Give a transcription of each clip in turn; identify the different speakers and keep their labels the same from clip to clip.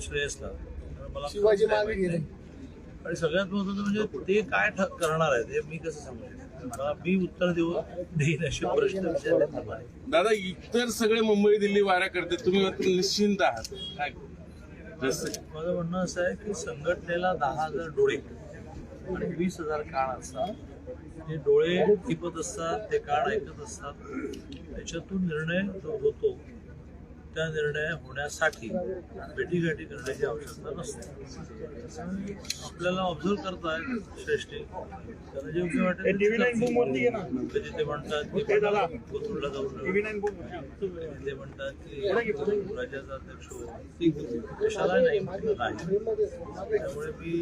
Speaker 1: श्रेयसला. मला
Speaker 2: शिवाजी मागे गेले.
Speaker 1: आणि सगळ्यात महत्वाचं म्हणजे ते काय ठ- करणार आहेत हे मी कसं सांगू शकतो? मला मी उत्तर देऊ देईन असे प्रश्न.
Speaker 3: दादा इतर सगळे मुंबई दिल्ली वाऱ्या करते तुम्ही मात्र निश्चिंत आहात. काय? जसं
Speaker 1: माझं म्हणणं असं आहे की संघटनेला दहा हजार डोळे आणि वीस हजार कान असतात. जे डोळे टिपत असतात ते कान ऐकत असतात. त्याच्यातून निर्णय होतो त्या निर्णय होण्यासाठी भेटीगाठी करण्याची आवश्यकता नसते. आपल्याला ऑब्झर्व करताय श्रेष्ठी. त्यांना योग्य वाटेल. कधी ते म्हणतात की कोथरूडला जाऊन ते म्हणतात की राज्याचा अध्यक्ष. कशाला नाही त्यामुळे मी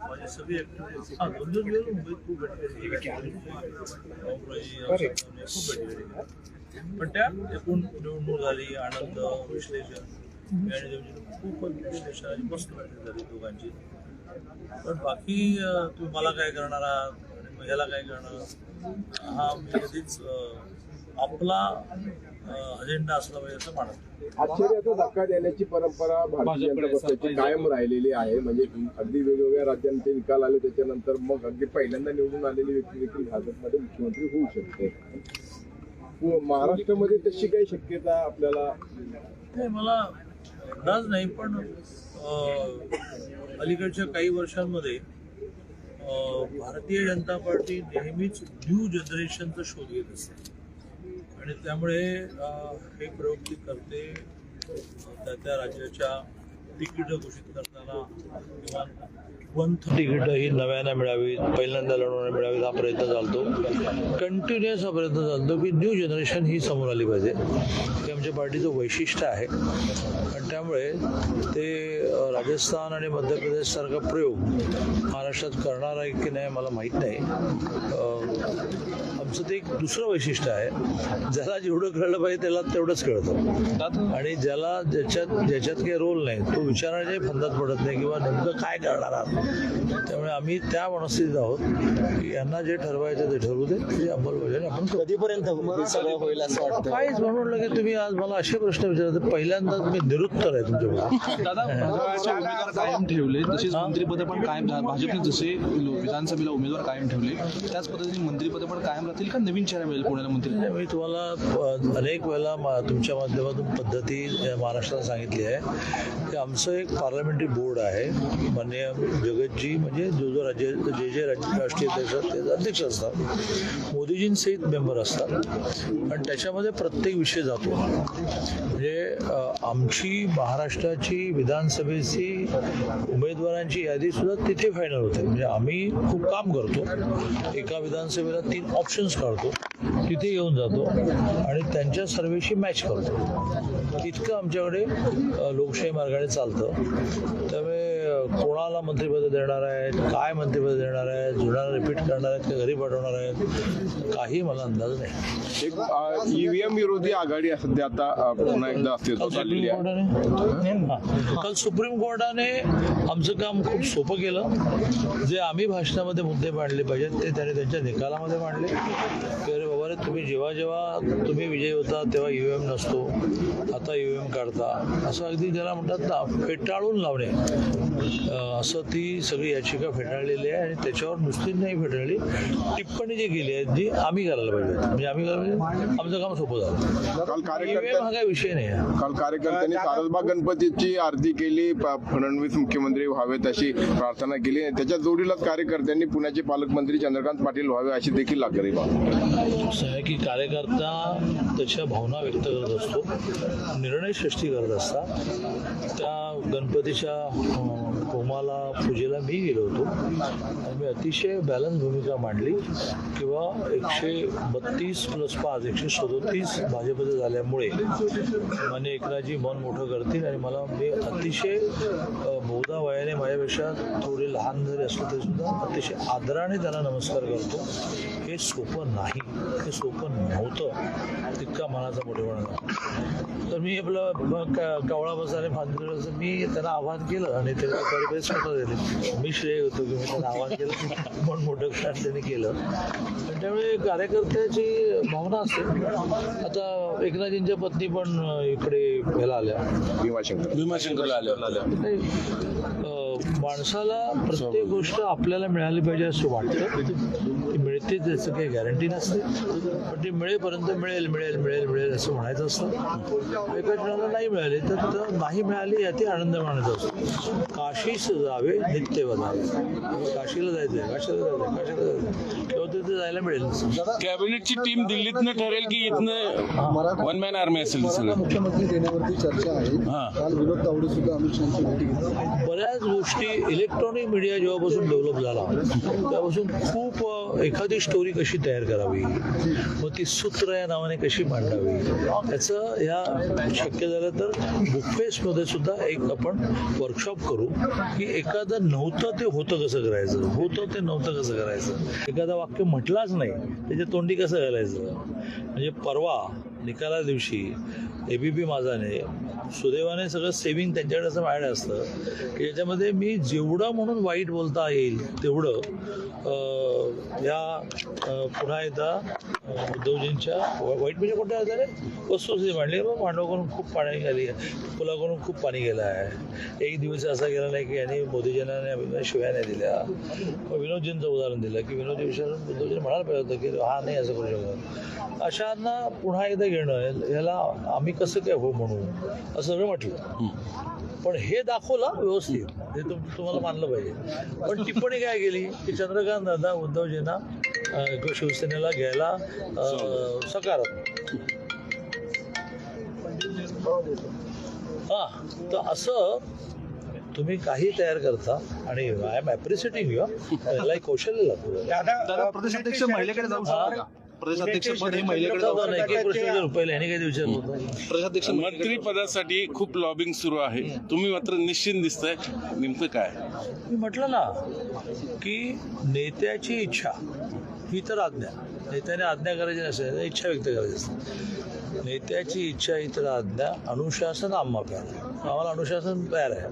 Speaker 1: माझी सगळी ऍक्टिव्हिटी हा दोन दिवस गेलो मुंबईत. खूप भेटी खूप भेटी पण त्या एकूण निवडणूक झाली आनंद विश्लेषण आणि देवजी खूपच विश्लेषण आणि मस्त भेट झाली दोघांची. पण बाकी तुम्ही मला काय करणार आहात? आणि मग ह्याला काय करणार? हा मी कधीच आपला अजेंडा असला पाहिजे असं मानत.
Speaker 2: आश्चर्याचा धक्का देण्याची परंपरा भारतीय जनता पक्षाची कायम राहिलेली आहे. म्हणजे अगदी वेगवेगळ्या राज्यांचे निकाल आले त्याच्यानंतर मग अगदी पहिल्यांदा निवडून आलेली व्यक्ती देखील भाजपमध्ये मुख्यमंत्री होऊ शकते. हो, महाराष्ट्रामध्ये तशी काही शक्यता आपल्याला
Speaker 1: नाही मला अंदाज नाही पण अलीकडच्या काही वर्षांमध्ये भारतीय जनता पार्टी नेहमीच न्यू जनरेशनचा शोध घेत असते. आणि त्यामुळे हे प्रयोग ती करते त्या त्या राज्याच्या तिकीट घोषित करताना किंवा पंथ तिकीट ही नव्यानं मिळावीत पहिल्यांदा लढवण्याला मिळावीत हा प्रयत्न चालतो. कंटिन्युअस हा प्रयत्न चालतो की न्यू जनरेशन ही समोर आली पाहिजे. ते आमच्या पार्टीचं वैशिष्ट्य आहे. आणि त्यामुळे ते राजस्थान आणि मध्य प्रदेशसारखा प्रयोग महाराष्ट्रात करणार आहे की नाही मला माहीत नाही. आमचं ते एक दुसरं वैशिष्ट्य आहे. ज्याला जेवढं कळलं पाहिजे त्याला तेवढंच कळतं. आणि ज्याला ज्याच्यात ज्याच्यात काही रोल नाही तो विचारायच्याही फंदात पडत नाही किंवा नेमकं काय करणार आहात. त्यामुळे आम्ही त्या मनस्थितीत आहोत. की यांना जे ठरवायचं ते ठरवू दे. त्याची अंमलबजावणी आपण
Speaker 4: कधीपर्यंत सगळं होईल असं वाटतं
Speaker 1: काहीच म्हणून लगे तुम्ही आज मला असे प्रश्न विचारता पहिल्यांदा तुम्ही निरुत्तर आहे तुमच्याकडे.
Speaker 5: दादा कायम ठेवले तसेच मंत्रिपद पण कायम भाजपने जसे विधानसभेला उमेदवार कायम ठेवले त्याच पद्धतीने मंत्रिपद पण कायम राहतील का नवीन चेहरा मिळेल पुण्याला मंत्री?
Speaker 1: मी तुम्हाला अनेक वेळेला तुमच्या माध्यमातून पद्धती अ, महाराष्ट्रात सांगितली आहे. की आमचं एक पार्लमेंटरी बोर्ड आहे माननीय जगतजी म्हणजे जो जो राज्य जे जे राष्ट्रीय अध्यक्ष ते अध्यक्ष असतात. मोदीजींसहित मेंबर असतात. आणि त्याच्यामध्ये प्रत्येक विषय जातो. म्हणजे आमची महाराष्ट्राची विधानसभेची उमेदवारांची यादी सुद्धा तिथे फायनल होते. म्हणजे आम्ही खूप काम करतो. एका विधानसभेला तीन ऑप्शन्स काढतो. तिथे येऊन जातो. आणि त्यांच्या सर्वेशी मॅच करतो. इतकं आमच्याकडे लोकशाही मार्गाने चालतं. त्यामुळे कोणाला मंत्रिपद देणार आहेत? काय मंत्रिपद देणार आहेत? जुळणार रिपीट करणार आहेत का घरी पाठवणार आहेत? काही मला अंदाज नाही.
Speaker 2: एक ईव्हीएम विरोधी आघाडी सध्या आता पुन्हा एकदा
Speaker 1: काल
Speaker 2: अस्तित्वात आलेली
Speaker 1: सुप्रीम
Speaker 2: आहे
Speaker 1: कोर्टाने. काल सुप्रीम कोर्टाने आमचं काम खूप सोपं केलं. जे आम्ही भाषणामध्ये मुद्दे मांडले पाहिजेत ते त्याने त्यांच्या निकालामध्ये मांडले. की अरे बाबा रे तुम्ही जेव्हा जेव्हा तुम्ही विजयी होता तेव्हा यू एम नसतो. आता यू एम काढता. असं अगदी ज्याला म्हणतात ना फेटाळून लावणे. असं ती सगळी याचिका फेटाळलेली आहे आणि त्याच्यावर नुसती नाही फेटाळली टिप्पणी जी केली आहे जी आम्ही करायला पाहिजे. म्हणजे आम्ही करायला पाहिजे आमचं काम सोपं झालं. हा काही विषय नाही आहे.
Speaker 2: काल कार्यकर्त्यांनी सारसबाग गणपतीची आरती केली फडणवीस मुख्यमंत्री व्हावेत अशी प्रार्थना केली. त्याच्या जोडीलाच कार्यकर्त्यांनी पुण्याचे पालकमंत्री चंद्रकांत पाटील व्हावे अशी देखील लागली
Speaker 1: असं आहे की कार्यकर्ता त्याच्या भावना व्यक्त करत असतो निर्णय सृष्टी करत असतात. त्या गणपतीच्या होमाला पूजेला मी गेलो होतो. आणि मी अतिशय बॅलन्स भूमिका मांडली. किंवा एकशे बत्तीस प्लस पाच एकशे सदोतीस भाजपचे झाल्यामुळे माने एकनाथजी मन मोठं करतील आणि मला मी अतिशय बहुधा वयाने माझ्यापेक्षा थोडे लहान जरी असलं तरी सुद्धा अतिशय आदराने त्यांना नमस्कार करतो. हे सोपं नाही. हे सोपं नव्हतं तितका मनाचा मोठेपणा. तर मी आपलं कावळा बसाने असं मी त्यांना आवाहन केलं आणि ते परिवेश स्वतः दिले. मी श्रेय होतो की मी त्यांना आवाहन केलं म्हणून मोठं कारण त्यांनी केलं. आणि त्यामुळे कार्यकर्त्याची भावना असते. आता एकनाथजींच्या पत्नी पण इकडे ह्याला आल्या.
Speaker 2: भीमाशंकर
Speaker 3: भीमाशंकरला आले
Speaker 1: नाही, अं, माणसाला प्रत्येक गोष्ट आपल्याला मिळाली पाहिजे असं वाटतं. ती मिळते त्याचं काही गॅरंटी नसते. पण ती मिळेपर्यंत मिळेल मिळेल मिळेल मिळेल असं म्हणायचं असतं. एका जणाला नाही मिळाली तर नाही मिळाली याती आनंद मानायचा असतो. काशीस जावे नित्य वदावे काशीला जायचंय काशीला जायचंय काशीला जायचंय. तेव्हा तिथे जायला मिळेल
Speaker 3: कॅबिनेटची टीम दिल्लीतनं ठरेल की इथनं वन मॅन आर्मी असेल
Speaker 4: मुख्यमंत्री देण्यावरती चर्चा आहे.
Speaker 3: हा.
Speaker 4: काल विनोद तावडे सुद्धा अमित शहाची भेटी घेतली.
Speaker 1: बऱ्याच गोष्टी इलेक्ट्रॉनिक मीडिया जेव्हापासून डेव्हलप झाला तेव्हापासून खूप एखादी स्टोरी कशी तयार करावी मग ती सूत्र या नावाने कशी मांडावी त्याचं ह्या शक्य झालं तर बुकफेसमध्ये सुद्धा एक आपण वर्कशॉप करू की एखादं नव्हतं ते होतं कसं करायचं होतं ते नव्हतं कसं करायचं. एखादं वाक्य म्हटलाच नाही त्याच्या तोंडी कसं घालायचं? म्हणजे परवा निकाला दिवशी ए बी पी माझाने सुदैवाने सगळं सेविंग त्यांच्याकडे असं माझ्याकडे असतं की ज्याच्यामध्ये मी जेवढं म्हणून वाईट बोलता येईल तेवढं या पुन्हा एकदा उद्धवजींच्या वाईट म्हणजे कोणत्या आधारे? वस्तुस्थिती मांडली बाबा मांडवाकडून खूप पाणी गेली पुलाकडून खूप पाणी गेलं आहे. एक दिवस असा गेला नाही की यांनी मोदीजींना आणि शिव्या नाही दिल्या. विनोदजींचं उदाहरण दिलं की विनोदी विषयावरून उद्धवजी म्हणायला पाहिजे होतं की हा नाही असं करू शकत. अशांना पुन्हा एकदा घेणं याला आम्ही कसं काय हो म्हणू? असं सगळं म्हटलं. पण हे दाखवलं व्यवस्थित. हे तुम तुम्हाला मानलं पाहिजे. पण टिप्पणी काय केली? की चंद्रकांत दादा उद्धवजींना शिवसेनेला घ्यायला सकारात्मक. हा तर असं तुम्ही काही तयार करता आणि आय एम ॲप्रिशिएटिंग यू याला एक कौशल्य लागतं
Speaker 5: दादा प्रदेशाध्यक्ष महिलेकडे जाऊ शकतात का? प्रदेशाध्यक्ष पद हे महिलेकडे
Speaker 3: मंत्री पदासाठी खूप लॉबिंग सुरू आहे. तुम्ही मात्र निश्चित दिसताय. नेमकं काय?
Speaker 1: मी म्हटलं ना की नेत्याची इच्छा ही तर आज्ञा. नेत्याने आज्ञा करायची नसेल इच्छा व्यक्त करायची असते. नेत्याची इच्छा ही तर आज्ञा अनुशासन आम्हा प्यार आम्हाला अनुशासन तयार आहे.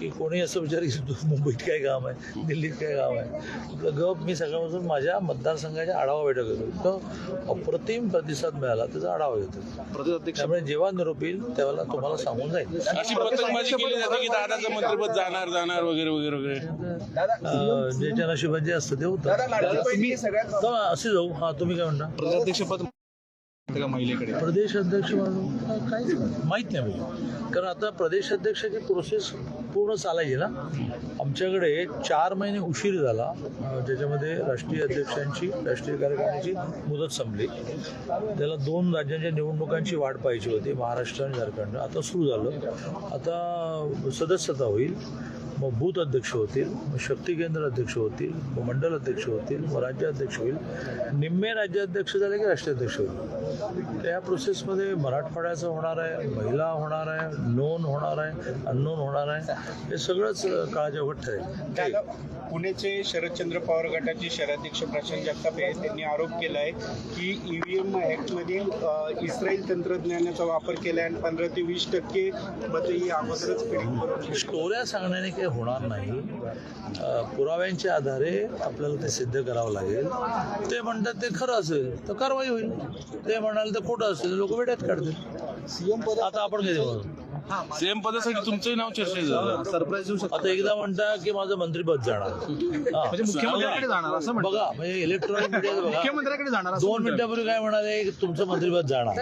Speaker 1: की कोणी असं विचार की मुंबईत काय काम आहे? दिल्लीत काय काम आहे? आपलं गप मी सकाळपासून माझ्या मतदारसंघाच्या आढावा बैठक घेतो. तो अप्रतिम प्रतिसाद मिळाला त्याचा आढावा घेतो. त्यामुळे जेव्हा निरोप येईल त्यावेळेला तुम्हाला सांगून जाईल.
Speaker 3: अशी पतंगबाजी केली जाते की दादाचं मंत्रिपद जाणार जाणार वगैरे वगैरे वगैरे.
Speaker 1: ज्याच्या नशिबात जे असतं ते होतं. असे जाऊ. हा तुम्ही काय म्हणता?
Speaker 5: प्रदेशाध्यक्ष पद का महिलेकडे.
Speaker 1: प्रदेश अध्यक्ष म्हणून काहीच माहीत नाही म्हणजे. कारण आता प्रदेश अध्यक्षाची प्रोसेस पूर्ण चालायची ना? आमच्याकडे चार महिने उशीर झाला. ज्याच्यामध्ये राष्ट्रीय अध्यक्षांची राष्ट्रीय कार्यकारिणीची मुदत संपली. त्याला दोन राज्यांच्या निवडणुकांची वाट पाहिजे होती महाराष्ट्र आणि झारखंड. आता सुरू झालं. आता सदस्यता होईल. मग बूथ अध्यक्ष होतील मग शक्ती केंद्र अध्यक्ष होतील मग मंडल अध्यक्ष होतील मग राज्याध्यक्ष होईल. निम्मे राज्याध्यक्ष झाले की राष्ट्राध्यक्ष होईल. तर या प्रोसेसमध्ये मराठवाड्याचं होणार आहे महिला होणार आहे नोंद होणार आहे अननोन होणार आहे. हे सगळंच काळाच्या ठरेल.
Speaker 6: पुण्याचे शरदचंद्र पवार गटाचे शहराध्यक्ष प्रशांत जगताप आहेत. त्यांनी आरोप केला आहे की ईव्हीएम ॲक्टमध्ये अ, इस्रायल तंत्रज्ञानाचा वापर केला आहे आणि पंधरा ते वीस टक्के मतं ही अगोदरच
Speaker 1: स्टोऱ्या सांगण्याने होणार नाही. पुराव्यांच्या आधारे आपल्याला ते सिद्ध करावं लागेल. ते म्हणतात ते खरं असेल तर कारवाई होईल. ते म्हणाल तर खोटं असेल लोक वेड्यात काढतील.
Speaker 4: सीएम पद
Speaker 1: आता आपण कधी
Speaker 3: सीएम पदासाठी तुमचंही नाव चर्चेत झालं.
Speaker 5: सरप्राईज देऊ शकतो.
Speaker 1: आता एकदा म्हणता की माझं मंत्रीपद जाणार. हा.
Speaker 5: म्हणजे मुख्यमंत्र्याकडे जाणार असं म्हणतो
Speaker 1: बघा म्हणजे इलेक्ट्रॉनिक बघा.
Speaker 5: मुख्यमंत्र्याकडे जाणार असं
Speaker 1: दोन
Speaker 5: म्हणतोय.
Speaker 1: मिनिटापूर्वी काय म्हणाले की तुमचं मंत्रीपद जाणार.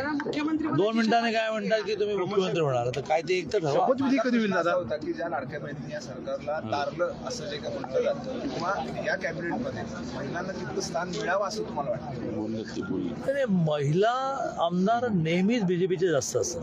Speaker 1: दोन मिनिटांनी काय म्हणतात की तुम्ही मुख्यमंत्री होणार? तर काय ते एक तर ठरवा.
Speaker 5: शपथविधी कधी होईल दादा?
Speaker 7: होता की ज्या लाडक्या बहिणी या सरकारला तारलं असं जे काही म्हटलं जातं किंवा या कॅबिनेटमध्ये महिलांना स्थान मिळावं असं तुम्हाला वाटतं?
Speaker 3: बोलले ते बोलले
Speaker 1: नाही, महिला आमदार नेहमीच बीजेपीचे जास्त असतात.